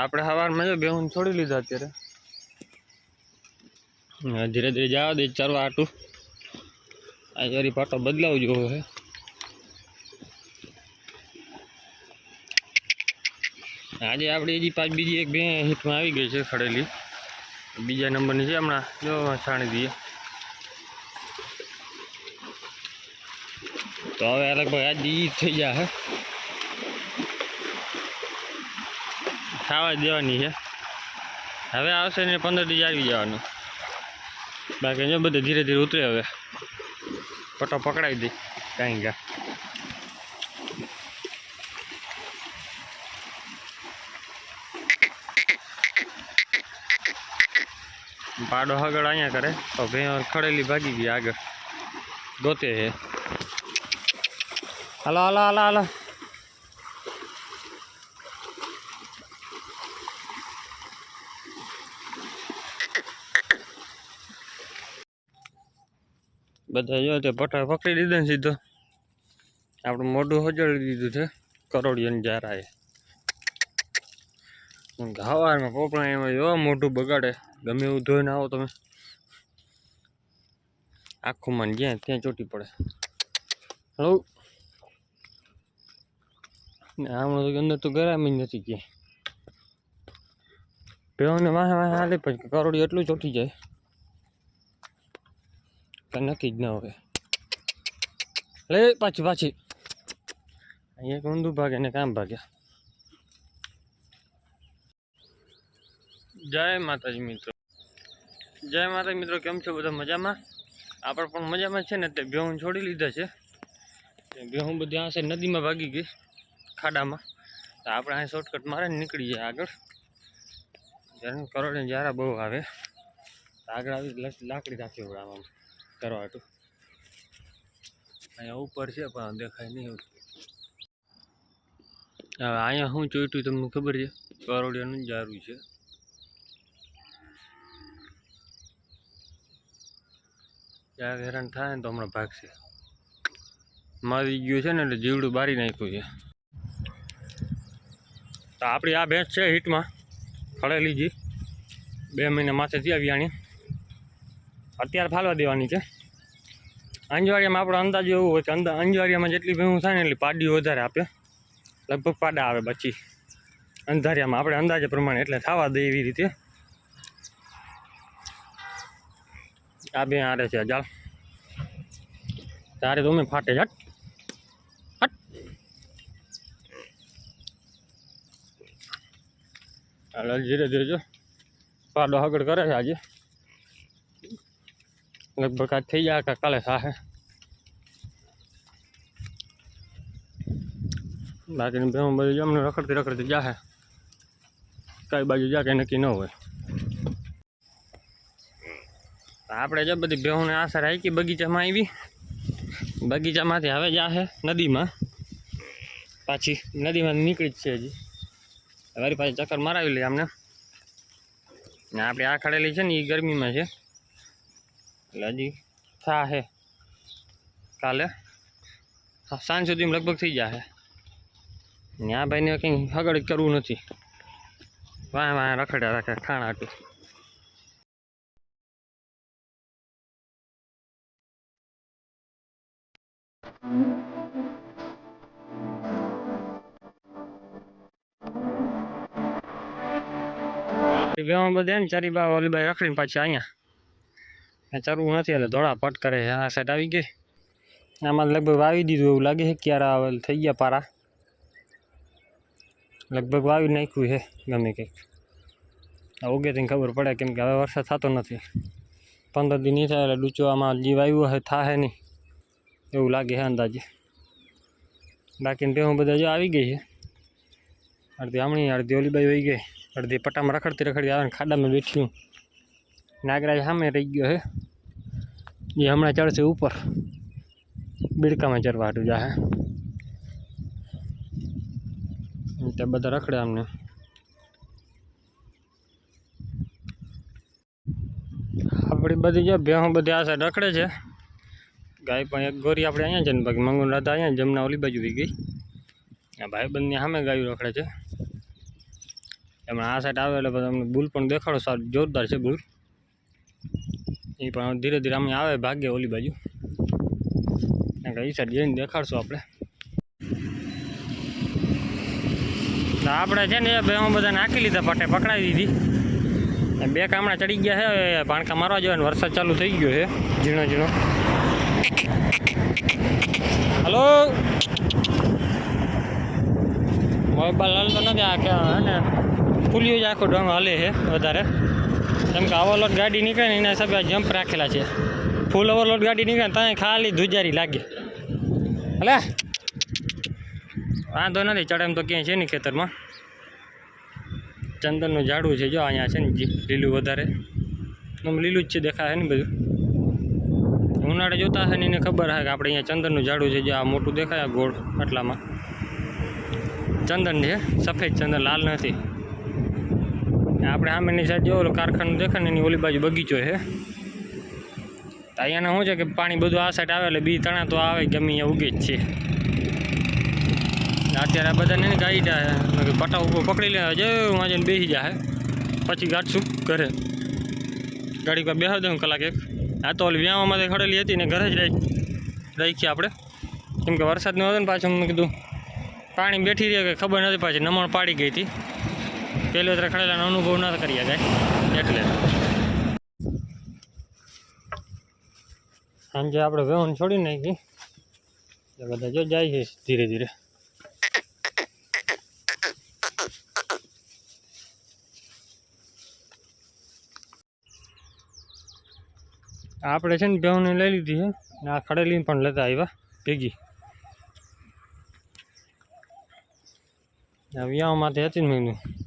આપણે સવારમાં જો બેહું છોડી લીધા અત્યારે. ધીરે ધીરે જવા દે ચરવા આટું આ જરી પાટો બદલાવ હવે. આજે આપણે હજી પાંચ બીજી એક બે હિટમાં આવી ગઈ છે ખડેલી. બીજા નંબરની છે હમણાં. જો, છાણી દઈએ. તો હવે આ લગભગ આજે થઈ ગયા ખાવા દેવાની છે. હવે આવશે ને પંદર દી આવી જવાનું. બાકી જો બધે ધીરે ધીરે ઉતરે હવે. પટો પકડાવી દઈ કાંઈ કા પાડો આગળ અહીંયા કરે. તો ભાઈ ખડેલી ભાગી ગઈ આગળ. ગોતે છે હાલો હાલો હાલો હાલો. બધા જો તે પટા પકડી દીધા ને સીધો. આપણું મોઢું હજાડી દીધું છે, કરોડિયાની જારાએ. હવારમાં પોપડા એમાં એવા મોઢું બગાડે, ગમે એવું ધોઈને આવો તમે. આખું માન જ્યાં ત્યાં ચોટી પડે. હલો? આમાં તો અંદર તો ગરામી નથી ક્યાંય. પેઓને વાહે વાહે હાલે પછી કરોડી એટલું ચોટી જાય. કે નક્કી જ ન હોય લે, પાછી પાછી. અહીંયા એક ઊંધું ભાગે ને કામ ભાગ્યા જય માતાજી મિત્રો. જય માતાજી મિત્રો, કેમ છો બધા મજામાં? આપણે પણ મજામાં છે ને, તે ભેહું છોડી લીધા છે. તે ભેહું બધી આશે નદીમાં ભાગી ગઈ, ખાડામાં. તો આપણે અહીં શોર્ટકટ મારે નીકળી જાય આગળ. જ્યારે કરોડે જ્યારે બહુ આવે. આગળ આવી લાકડી રાખી આમાં કરવા અહીંયા ઉપર છે, પણ દેખાય નહીં હવે અહીંયા શું ચોઈટું તમને ખબર છે? કરોડિયાનું જારું છે. ત્યાં હેરાન થાય ને તો હમણાં ભાગશે. મારી ગયું છે ને એટલે જીવડું બારી નાખ્યું છે. તો આપણી આ ભેંસ છે હિટમાં ખડેલી જી બે મહિના માથેથી આવી આણી અત્યારે ફાલવા દેવાની છે. અંજવાળિયામાં આપણો અંદાજ એવું હોય કે અંદા અંજવાળિયામાં જેટલી ભેહું થાય ને એટલી પાડી વધારે આપે. લગભગ પાડા આવે પછી અંધારિયામાં આપણે અંદાજે પ્રમાણે એટલે થવા દે એવી રીતે. આ બે હારે છે, ચાલ. તારે તો અમે ફાટે હટ. હટ. હાલ ધીરે ધીરે જો. પાડો આગળ કરે છે આજે. લગભગ આજ થઈ જાય કે કાલે થાશે બાકીની બેહું બધું જમને રખડતી રખડતી જાહે કઈ બાજુ જા કે નક્કી ન હોય. આપણે જે બધી બેહુંને આશા રાખી બગીચામાં આવી. બગીચામાંથી હવે જાહે નદીમાં. પાછી નદીમાં નીકળી જ છે હજી. વળી પાછી ચક્કર મરાવી લઈએ આમને. આપણે આ છે ને એ ગરમીમાં છે. એટલે હજી થશે કાલે? સાંજ સુધીમાં લગભગ થઈ જશે ને આ ભાઈને કંઈ આગળ કરવું નથી. વાહ વાહ, રખડ્યા રાખે, ખાણા હતું વેવામાં બધા ને ચારી બા ઓલી બાઈ રખડીને પાછી અહીંયા ચરવું નથી એટલે ધોળા પટ કરે છે. આ સાઈડ આવી ગઈ. આમાં લગભગ વાવી દીધું એવું લાગે છે ક્યારે આવે થઈ ગયા પારા. લગભગ વાવી નાખ્યું છે ગમે કંઈક. ઉગે તેને ખબર પડે કેમ કે હવે વરસાદ થતો નથી. પંદર દિન નહીં થાય એટલે ડૂચો આમાં જે વાવ્યું હોય થાય નહીં. એવું લાગે છે અંદાજે. બાકીને ભેહું બધા જો આવી ગઈ છે. અડધી હમણી અડધી ઓલી બાઈ વહી ગઈ. અડધી પટ્ટામાં રખડતી રખડતી આવે ખાડામાં બેઠ્યું નાગરાજ સામે રહી ગયો છે એ હમણાં ચડશે ઉપર. બિડકામાં ચડવા હાટું જાહે તે બધા રખડે અમને આપણી બધી જો ભેહો બધી આ સાઈડ રખડે છે. ગાય પણ એક ગોરી આપણે અહીંયા છે ને બાકી મંગુન રાધા અહીંયા જમના ઓલી બાજુ વી ગઈ. આ ભાઈબંધની સામે ગાયું રખડે છે. એમાં આ સાઈડ આવે એટલે તમને બુલ પણ દેખાડો સારું, જોરદાર છે બુલ. એ પણ ધીરે ધીરે અમે આવે ભાગ્ય ઓલી બાજુ. એ સાઈડ જઈને દેખાડશું આપણે. આપણે છે ને એ બે બધા નાખી લીધા પાટે પકડાવી દીધી. બે કામડા ચડી ગયા છે પાણકા મારવા જવાનું વરસાદ ચાલુ થઈ ગયો છે, ઝીણો ઝીણો. હલો? મોબાઈલ હાલતો નથી, આ કે ફૂલ્યું જ આખો ડોંગ હાલે છે વધારે. કેમ કે ઓવરલોડ ગાડી નીકળે ને એના હિસાબે આ જમ્પ રાખેલા છે. ફૂલ ઓવરલોડ ગાડી નીકળે ને ત્યાં ખાલી ધુજારી લાગે. હલે વાંધો નથી ચડેમ તો ક્યાંય છે નહીં ખેતરમાં. ચંદનનું ઝાડું છે, જો અહીંયા છે ને લીલું વધારે. આમ લીલું જ છે, દેખાય ને બધું. ઉનાળે જોતા હશે ને એને ખબર હશે કે આપણે અહીંયા ચંદનનું ઝાડું છે, જે આ મોટું દેખાય ગોળ આટલામાં. ચંદન છે, સફેદ ચંદન, લાલ નથી. આપણે સામેની સાઈડ જો કારખાનું દેખાય ને એની ઓલી બાજુ બગીચો છે. તો અહીંયાને શું છે કે પાણી બધું આ સાઈડ આવે એટલે બી તણા તો આવે ગમે અહીંયા ઉગે જ છે અત્યારે આ બધાને ગાઈ જાય પટા ઉપર પકડી લે જે આજે બેસી જાય પછી ગાડશું ઘરે. ગાડી પર બેસા દઉં કલાક એક. આ તો ઓલી વ્યાવામાં ખડેલી હતી ને ઘરે જ રાખી આપણે. કેમ કે વરસાદનું હતો ને પાછું, મેં કીધું, પાણી બેઠી રહી કે ખબર નથી પાછી, નમણ પાડી ગઈ હતી. પહેલો તરફ ખડેલાનો અનુભવ ન કરી શકાય. એટલે. સાંજે આપણે વેહન છોડી નાખી બધા જો જાય છે ધીરે ધીરે. આપણે છે ને બેહુને લઈ લીધી છે, ને આ ખડેલી પણ લેતા આવ્યા, ભેગી. આ વિયામાંથી હતી ને મેં આ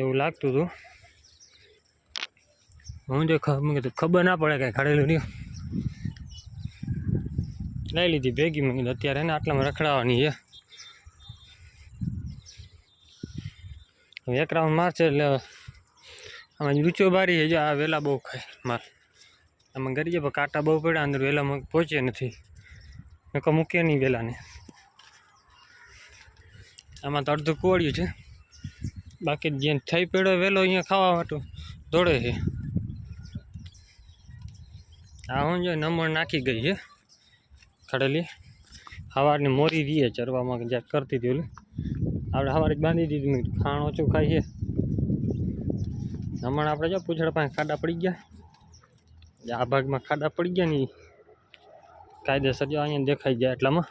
એવું લાગતું હતું. હું જો ખબર ના પડે કાંઈ ખડેલું નહીં લઈ લીધી ભેગી, મેં કીધું અત્યારે એને આટલામાં રખડાવવાની છે. એક રાઉન્ડ મારશે એટલે આમાં રૂચો બારી છે, જો આ વહેલા બહુ ખાય માર. આમાં કરીએ પણ કાંટા બહુ પડ્યા અંદર, વેલામાં પહોંચે નથી. મૂકીએ નહીં વહેલાને આમાં તો અડધું કોળ્યું છે. બાકી જે થઈ પડ્યો વહેલો અહીંયા ખાવા માટે દોડે છે. આ હું જો નમણ નાખી ગઈ છે, ખડેલી. સવારની મોરી રહીએ ચરવામાં જ્યાં કરતી હતી ઓલી. આપણે સવારે જ બાંધી દીધું ખાણ ઓછું ખાઈ છે. નમણ આપણે જો પૂછડા પાસે ખાડા પડી ગયા. આ ભાગમાં ખાડા પડી ગયા ને કાયદેસર જો અહીંયા દેખાઈ ગયા એટલામાં.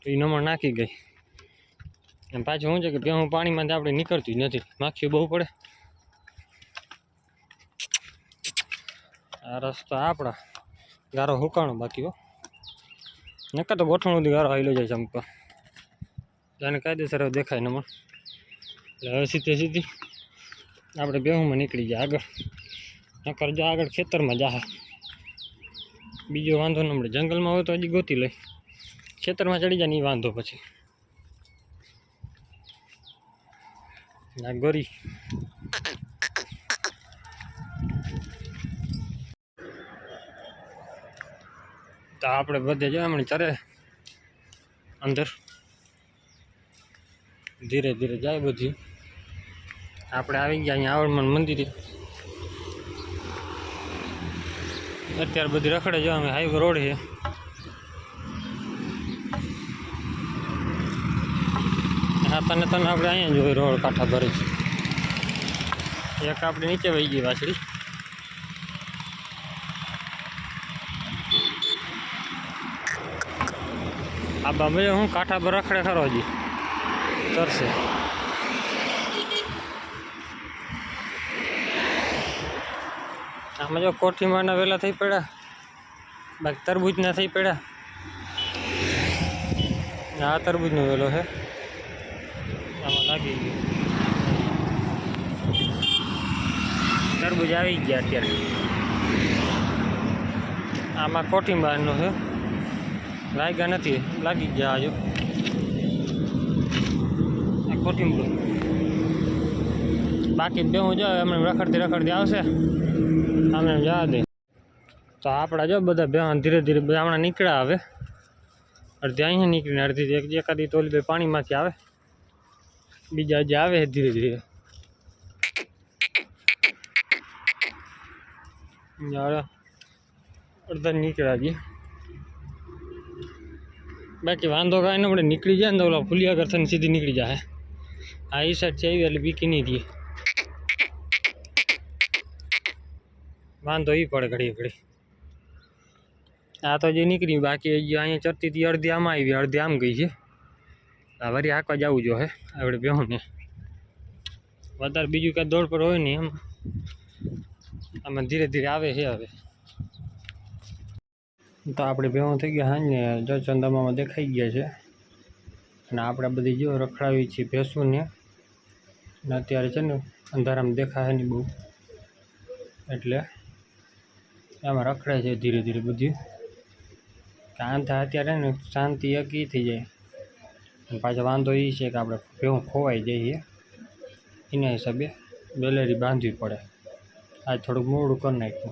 તો એ નમણ નાખી ગઈ. અને પાછું શું છે કે ભેહું પાણીમાંથી આપણે નીકળતી જ નથી. માખીઓ બહુ પડે. આ રસ્તો આપણા ગારો હુકાણો બાકી હો. નકર તો ગોઠવણ સુધી ગારો હાઈલો જાય ચંપા એને કાયદેસર દેખાય નમણ એટલે હવે સીધે સીધી આપણે બેહુમાં નીકળી જાય આગળ. નકર જો આગળ ખેતરમાં જાહે. બીજો વાંધો ન મળે. જંગલમાં હોય તો હજી ગોતી લઈ. ખેતરમાં ચડી જાય ને એ વાંધો પછી. આ ગોરી તો આપણે બધે જો હમણાં ચરે અંદર. ધીરે ધીરે જાય બધી. આપણે આવી ગયા અહીંયા આવડમણ મંદિરે. અત્યારે બધી રખડે જો, અમે હાઈવે રોડ છે. હા, તને તને આપણે અહીંયા જોઈ રોડ કાંઠા ભરી છે એક આપણે નીચે વહી ગઈ વાછડી. આ બાબે હું કાંઠા પર રખડે ખરો હજી. કરશે આમાં જો કોઠીમાંના વેલા થઈ પડ્યા. બાકી તરબૂજના થઈ પડ્યા. આ તરબૂજનો વેલો છે લાગી ગયું તરબૂજ આવી ગયા અત્યારે. આમાં કોઠીંબારનો છે. લાગ્યા નથી, લાગી ગયા હજુ. આ બાકી બે હું જાઉં એમને રખડતી રખડતી આવશે. આમને જવા દે. તો આપણા જો બધા બે ધીરે ધીરે હમણાં નીકળ્યા આવે અડધી અહીંયા નીકળીને અડધી એક એકાદી તોલી પાણીમાંથી આવે. બીજા જે આવે ધીરે ધીરે. અડધા નીકળ્યા ગયા બાકી વાંધો કાંઈ ન પડે, નીકળી જાય ને તો ઓલા ફુલિયા કરતા સીધી નીકળી જાય. આ એ સાઈડ છે આવી એટલે બીકી નહીં રહી વાંધો એ પડે ઘડી ઘડી આ તો જે નીકળી બાકી અહીંયા ચડતી હતી અડધી આમાં આવી, અડધી આમ ગઈ છે. વરી હાંકવા જવું જો હે આપણે બેહું ને. વધારે બીજું કાંઈ દોડ પર હોય ને એમ. આમાં ધીરે ધીરે આવે છે હવે. તો આપણે ભેગું થઈ ગયા હા ને, જો ચંદામામાં દેખાઈ ગયા છે. અને આપણે બધી જો રખડાવી છીએ ભેંસું ને અત્યારે છે ને, અંધારામાં દેખાય નહીં બહુ. એટલે એમાં રખડે છે ધીરે ધીરે બધી. આંધા અત્યારે ને, શાંતિ એકી થઈ જાય. અને પાછો વાંધો એ છે કે આપણે ભેહું ખોવાઈ જઈએ. એના હિસાબે બેલેરી બાંધવી પડે. આજ થોડુંક મોડું કરી નાખ્યું.